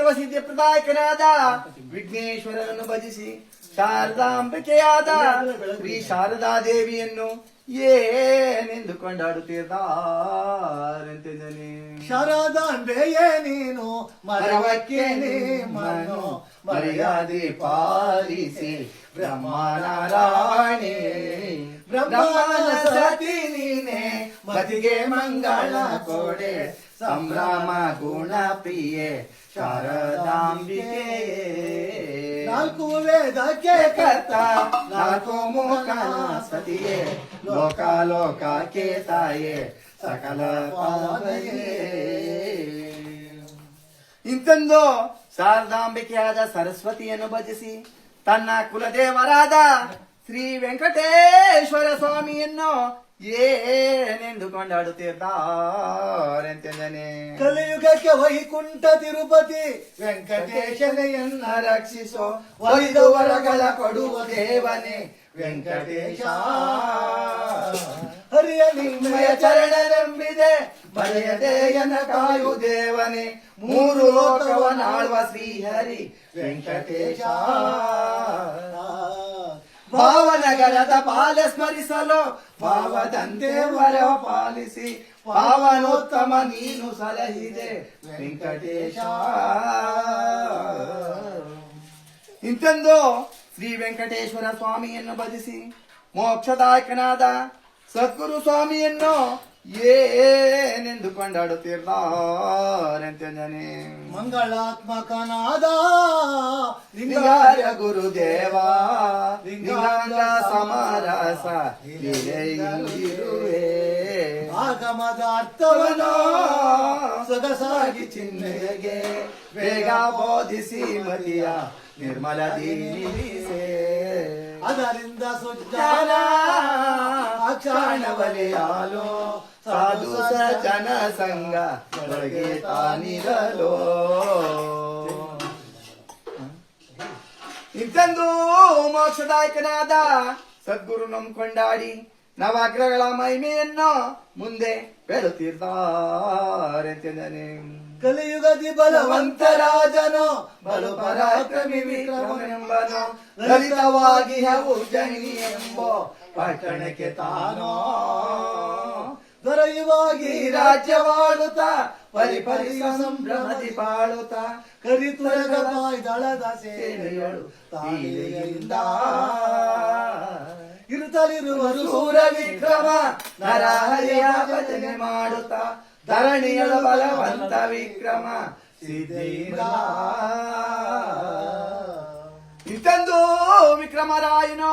ಸರ್ವಸಿದ್ಧಿ ಪ್ರದಾಯಕನಾದ ವಿಘ್ನೇಶ್ವರನನ್ನು ಭಜಿಸಿ ಶಾರದಾಂಬಿಕೆಯಾದ ಶ್ರೀ ಶಾರದಾ ದೇವಿಯನ್ನು ಏನೆಂದು ಕೊಂಡಾಡುತ್ತಿದ್ದಾರೆಂತಿದ್ದನೆ ಶಾರದಾಂಬೆಯೇ ನೀನು ಮರವಕ್ಕೆ ಮನು ಮರ್ಯಾದೆ ಪಾಲಿಸಿ ಬ್ರಹ್ಮನಾರಾಯಣಿ. ಬ್ರಹ್ಮನ ಸತಿ ನೀನೆ ಮತಿಗೆ ಮಂಗಳ ಕೊಡೆ. ಸಂಭ್ರಮ ಗುಣ ಪ್ರಿಯೆ ಶಾರದಾಂಬಿಕೆ. ನಾಲ್ಕು ವೇದಕ್ಕೆ ಕರ್ತ ನಾಲ್ಕು ಮುಖನ ಸತಿಯೇ ಲೋಕ ಲೋಕಕ್ಕೆ ತಾಯೇ ಸಕಲ ಇಂತಂದು ಶಾರದಾಂಬಿಕೆಯಾದ ಸರಸ್ವತಿಯನ್ನು ಭಜಿಸಿ ತನ್ನ ಕುಲದೇವರಾದ ಶ್ರೀ ವೆಂಕಟೇಶ್ವರ ಸ್ವಾಮಿಯನ್ನು ಏನೆಂದು ಕೊಂಡಾಡುತ್ತಿದ್ದಾರೆಂತೆಂದನೆ ಕಲಿಯುಗಕ್ಕೆ ವೈಕುಂಠ ತಿರುಪತಿ ವೆಂಕಟೇಶನೆಯನ್ನ ರಕ್ಷಿಸೋ ಒಲಿದು ವರಗಳ ಕೊಡುವ ದೇವನೇ ವೆಂಕಟೇಶ. ಹರಿಯ ನಿಮ್ಮಯ ನಿಮ್ಮಯ ಚರಣವೆಂಬಿದೆ ಬರೆಯದೆಯನ ಕಾಯು ದೇವನೇ. ಮೂರು ಲೋಕವನಾಳುವ ಶ್ರೀಹರಿ ವೆಂಕಟೇಶ. ಭಾವನಗರದ ಪಾಲ ಸ್ಮರಿಸಲು ಭಾವದಂತೆ ವರ ಪಾಲಿಸಿ ಪಾವನೋತ್ತಮ ನೀನು ಸಲಹಿದೆ ವೆಂಕಟೇಶ. ಇಂತೆಂದು ಶ್ರೀ ವೆಂಕಟೇಶ್ವರ ಸ್ವಾಮಿಯನ್ನು ಭಜಿಸಿ ಮೋಕ್ಷದಾಯಕನಾದ ಸದ್ಗುರು ಸ್ವಾಮಿಯನ್ನು ಏನೆಂದು ಕೊಂಡಾಡುತ್ತಿರ್ಲಾರೆಂತೆಂದನೆ ಮಂಗಳಾತ್ಮಕನಾದ ಲಿಂಗಾರ್ಯ ಗುರುದೇವ ಲಿಂಗಾಂಗ ಸಮರಸ ಇರುವೆ ಆಗಮದ ಅರ್ಥವನ ಸೊಗಸಾಗಿ ಚಿಹ್ನೆಗೆ ಬೇಗ ಬೋಧಿಸಿ ಮತಿಯ ನಿರ್ಮಲ ದೀನಿಸೆ ಅದರಿಂದ ಸುಜ್ಞಾನ ಅಕ್ಷಾಣವಲಿಯಾಲು ಸಾಧು ಸಜನ ಸಂಗ ಒಳಗೆ ತಾನಿರಲೋ. ಇಂತಂದು ಮೋಕ್ಷದಾಯಕನಾದ ಸದ್ಗುರು ಕೊಂಡಾಡಿ ನವಗ್ರಹಗಳ ಮಹಿಮೆಯನ್ನು ಮುಂದೆ ಬೆಳುತ್ತಿರ್ತಾರೆ ಕಲಿಯುಗದಿ ಬಲವಂತರಾಜನು ಬಲು ಪರಾಕ್ರಮಿ ವಿಕ್ರಮನೆಂಬನು, ಲಲಿತವಾಗಿ ಹವು ಜನಿ ಎಂಬೋ ಪಟ್ಟಣಕ್ಕೆ ತಾನೋ? ದೊರೆಯುವಾಗಿ ರಾಜ್ಯವಾಳುತ್ತ ಪರಿ ಪರಿ ಸಂಭ್ರಮದಿ ಬಾಳುತ್ತ ಕರಿತಳದ ಸೇನೆಯಳು ತಾಯಿಯಿಂದ. ಇರುತ್ತಲಿರುವರು ಸೂರ ವಿಕ್ರಮ ನರಹರಿಯ ಭಜನೆ ಮಾಡುತ್ತ, ಧರಣಿಯಳ ಬಲವಂತ ವಿಕ್ರಮ ಸಿದ್ಧಿಯಿಂದ ಇಂತಂದು ವಿಕ್ರಮರಾಯನು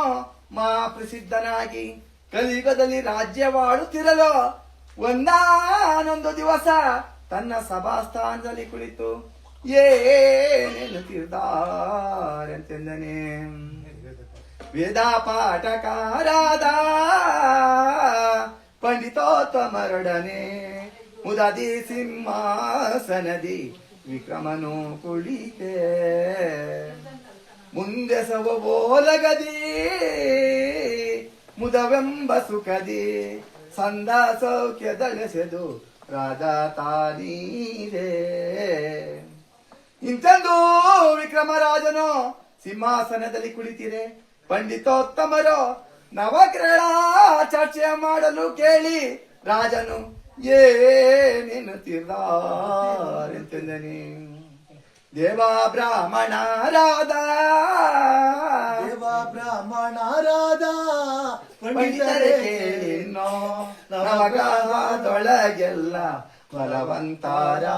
ಮಾ ಪ್ರಸಿದ್ಧನಾಗಿ ಕಲಿಯುಗದಲ್ಲಿ ರಾಜ್ಯವಾಡುತ್ತಿರಲು ಒಂದಾನೊಂದು ದಿವಸ ತನ್ನ ಸಭಾಸ್ಥಾನದಲ್ಲಿ ಕುಳಿತು ಏನೆನ್ನುತ್ತಿದ್ದಾರೆಂತೆಂದನೆ ವೇದ ಪಾಠಕಾರಾದ ಪಂಡಿತೋತ್ತಮರೊಡನೆ ಮುದದಿ ಸಿಂಹಾಸನದಿ ವಿಕ್ರಮನು ಕುಳಿತೆ. ಮುಂದೆ ಸವೋಲಗದಿ ಮುದವೆಂಬ ಸುಖದಿ. ಸಂದ ಸೌಖ್ಯದಳೆಸೆದು ರಾಜ ತಾನೀರೇ. ಇಂತಂದು ವಿಕ್ರಮರಾಜನು, ಸಿಂಹಾಸನದಲ್ಲಿ ಕುಳಿತಿರೆ. ಪಂಡಿತೋತ್ತಮರು ನವಗ್ರಹ ಚರ್ಚೆ ಮಾಡಲು ಕೇಳಿ. ರಾಜನು ಏನೆನ್ನುತ್ತಿದ್ದಾರೆಂತೆಂದನೆ ದೇವ ಬ್ರಾಹ್ಮಣರಾದ ಪಂಡಿತರೆ ಕೇಳಿನೋ ನವಗ್ರಹದೊಳಗೆಲ್ಲ ಬಲವಂತಾರೋ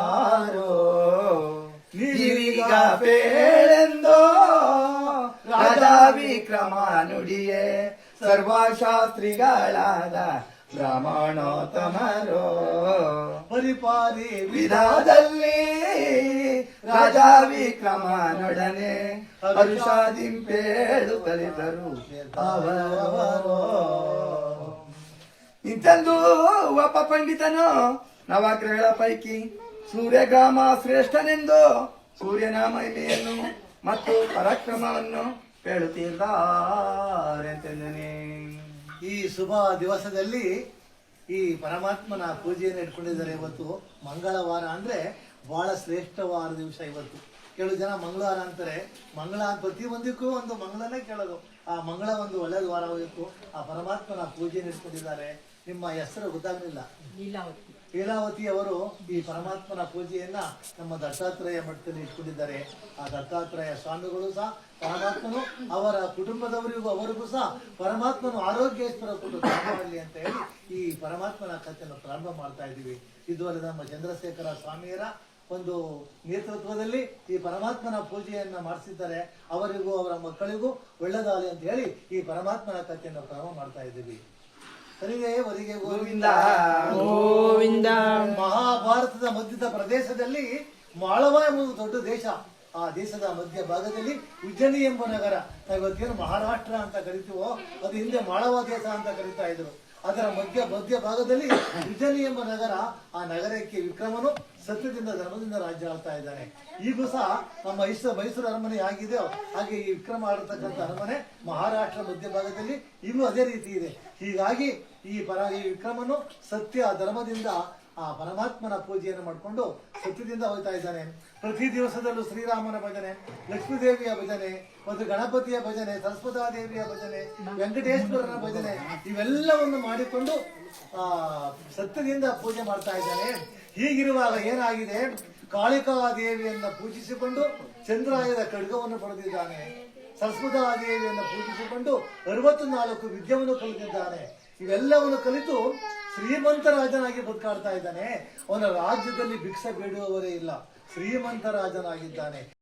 ನೀವೀಗ ಬೇಳೆಂದೋ ರಾಜಾ ವಿಕ್ರಮ ನುಡಿಯೇ ಸರ್ವಶಾಸ್ತ್ರಿಗಳಾದ ಬ್ರಾಹ್ಮಣೋತ್ತಮರೋ. ಪರಿಪಾರಿ ವಿಧಾದಲ್ಲಿ ರಾಜ ವಿಕ್ರಮನೊಡನೆ ಹರುಷಾದಿಂಪೇಳು ಕಲಿತರು. ಅವರವರು. ಇಂತಂದು ಒಬ್ಬ ಪಂಡಿತನು, ನವಗ್ರಹಗಳ ಪೈಕಿ ಸೂರ್ಯಗ್ರಾಮ ಶ್ರೇಷ್ಠನೆಂದು ಸೂರ್ಯನ ಮಹಿಮೆಯನ್ನು ಮತ್ತು ಪರಾಕ್ರಮವನ್ನು ಹೇಳುತ್ತಿದ್ದಾರೆ ಈ ಶುಭ ದಿವಸದಲ್ಲಿ ಈ ಪರಮಾತ್ಮನ ಪೂಜೆಯನ್ನು ಇಟ್ಕೊಂಡಿದ್ದಾರೆ ಇವತ್ತು ಮಂಗಳವಾರ ಅಂದ್ರೆ ಬಹಳ ಶ್ರೇಷ್ಠವಾದ ದಿವಸ ಇವತ್ತು. ಕೆಲವು ಜನ ಮಂಗಳವಾರ ಅಂತಾರೆ ಮಂಗಳ ಪ್ರತಿ ಒಂದಕ್ಕೂ ಒಂದು ಮಂಗಳನೇ ಕೇಳೋದು. ಆ ಮಂಗಳ ಒಂದು ಒಳ್ಳೆಯ ವಾರ ಹೋಗಿತ್ತು. ಆ ಪರಮಾತ್ಮನ ಪೂಜೆ ನಡೆಸ್ಕೊಂಡಿದ್ದಾರೆ. ನಿಮ್ಮ ಹೆಸರು ಗೊತ್ತಾಗ್ಲಿಲ್ಲ. ಲೀಲಾವತಿ. ಲೀಲಾವತಿ ಅವರು ಈ ಪರಮಾತ್ಮನ ಪೂಜೆಯನ್ನ ನಮ್ಮ ದತ್ತಾತ್ರೇಯ ಮಠದಲ್ಲಿ ಇಟ್ಕೊಂಡಿದ್ದಾರೆ. ಆ ದತ್ತಾತ್ರೇಯ ಸ್ವಾಮಿಗಳು ಸಹ ಪರಮಾತ್ಮನು ಅವರ ಕುಟುಂಬದವರಿಗೂ ಅವರಿಗೂ ಸಹ ಪರಮಾತ್ಮನು ಆರೋಗ್ಯೇಶ್ವರ ಕೊಟ್ಟು ಮಾಡಲಿ ಅಂತ ಹೇಳಿ ಈ ಪರಮಾತ್ಮನ ಕಥೆಯನ್ನು ಪ್ರಾರಂಭ ಮಾಡ್ತಾ ಇದ್ದೀವಿ. ಇದು ಅಲ್ಲದೆ ನಮ್ಮ ಚಂದ್ರಶೇಖರ ಸ್ವಾಮಿಯರ ಒಂದು ನೇತೃತ್ವದಲ್ಲಿ ಈ ಪರಮಾತ್ಮನ ಪೂಜೆಯನ್ನ ಮಾಡಿಸಿದ್ದಾರೆ. ಅವರಿಗೂ ಅವರ ಮಕ್ಕಳಿಗೂ ಒಳ್ಳೆದಾಗಲಿ ಅಂತ ಹೇಳಿ ಈ ಪರಮಾತ್ಮನ ಕಥೆಯನ್ನು ಪ್ರಾರಂಭ ಮಾಡ್ತಾ ಇದ್ದೀವಿ. ಸರಿಯೇ ವರಿಗೆ ಗೋವಿಂದ. ಗೋವಿಂದ. ಮಹಾಭಾರತದ ಮಧ್ಯದ ಪ್ರದೇಶದಲ್ಲಿ ಮಾಳವ ಎಂಬುದು ದೊಡ್ಡ ದೇಶ. ಆ ದೇಶದ ಮಧ್ಯ ಭಾಗದಲ್ಲಿ ಉಜ್ಜನಿ ಎಂಬ ನಗರ. ನಾವು ಇವತ್ತೇನು ಮಹಾರಾಷ್ಟ್ರ ಅಂತ ಕರಿತೀವೋ ಅದು ಹಿಂದೆ ಮಾಳವ ದೇಶ ಅಂತ ಕರಿತಾ ಇದ್ರು. ಅದರ ಮಧ್ಯ ಮಧ್ಯ ಭಾಗದಲ್ಲಿ ಉಜ್ಜನಿ ಎಂಬ ನಗರ, ಆ ನಗರಕ್ಕೆ ವಿಕ್ರಮನು ಸತ್ಯದಿಂದ ಧರ್ಮದಿಂದ ರಾಜ್ಯ ಆಳ್ತಾ ಇದ್ದಾನೆ. ಈಗೂ ಸಹ ನಮ್ಮ ಮೈಸೂರು ಮೈಸೂರು ಅರಮನೆ ಆಗಿದೆಯೋ ಹಾಗೆ ಈ ವಿಕ್ರಮ ಆಡತಕ್ಕಂಥ ಅರಮನೆ ಮಹಾರಾಷ್ಟ್ರ ಮಧ್ಯ ಭಾಗದಲ್ಲಿ ಇನ್ನೂ ಅದೇ ರೀತಿ ಇದೆ. ಹೀಗಾಗಿ ಈ ಪರ ಈ ವಿಕ್ರಮನು ಸತ್ಯ ಧರ್ಮದಿಂದ ಆ ಪರಮಾತ್ಮನ ಪೂಜೆಯನ್ನು ಮಾಡಿಕೊಂಡು ಸತ್ಯದಿಂದ ಹೋಗ್ತಾ ಇದ್ದಾನೆ. ಪ್ರತಿ ದಿವಸದಲ್ಲೂ ಶ್ರೀರಾಮನ ಭಜನೆ ಲಕ್ಷ್ಮೀದೇವಿಯ ಭಜನೆ ಮತ್ತು ಗಣಪತಿಯ ಭಜನೆ, ಸರಸ್ವತಾ ದೇವಿಯ ಭಜನೆ, ವೆಂಕಟೇಶ್ವರನ ಭಜನೆ, ಇವೆಲ್ಲವನ್ನು ಮಾಡಿಕೊಂಡು, ಆ ಸತ್ಯದಿಂದ ಪೂಜೆ ಮಾಡ್ತಾ ಇದ್ದಾನೆ. ಹೀಗಿರುವಾಗ ಏನಾಗಿದೆ? ಕಾಳಿಕಾ ದೇವಿಯನ್ನ ಪೂಜಿಸಿಕೊಂಡು ಚಂದ್ರಾಯದ ಖಡ್ಗವನ್ನು ಪಡೆದಿದ್ದಾನೆ. ಸರಸ್ವತಾ ದೇವಿಯನ್ನು ಪೂಜಿಸಿಕೊಂಡು ಅರವತ್ತು ನಾಲ್ಕು ವಿದ್ಯವನ್ನು ಕಲಿತಿದ್ದಾನೆ. ಇವೆಲ್ಲವನ್ನು ಕಲಿತು ಶ್ರೀಮಂತ ರಾಜನಾಗಿ ಬದುಕಾಡ್ತಾ ಇದ್ದಾನೆ. ಅವನ ರಾಜ್ಯದಲ್ಲಿ ಭಿಕ್ಷೆ ಬೇಡುವವರೇ ಇಲ್ಲ. ಶ್ರೀಮಂತ ರಾಜನಾಗಿದ್ದಾನೆ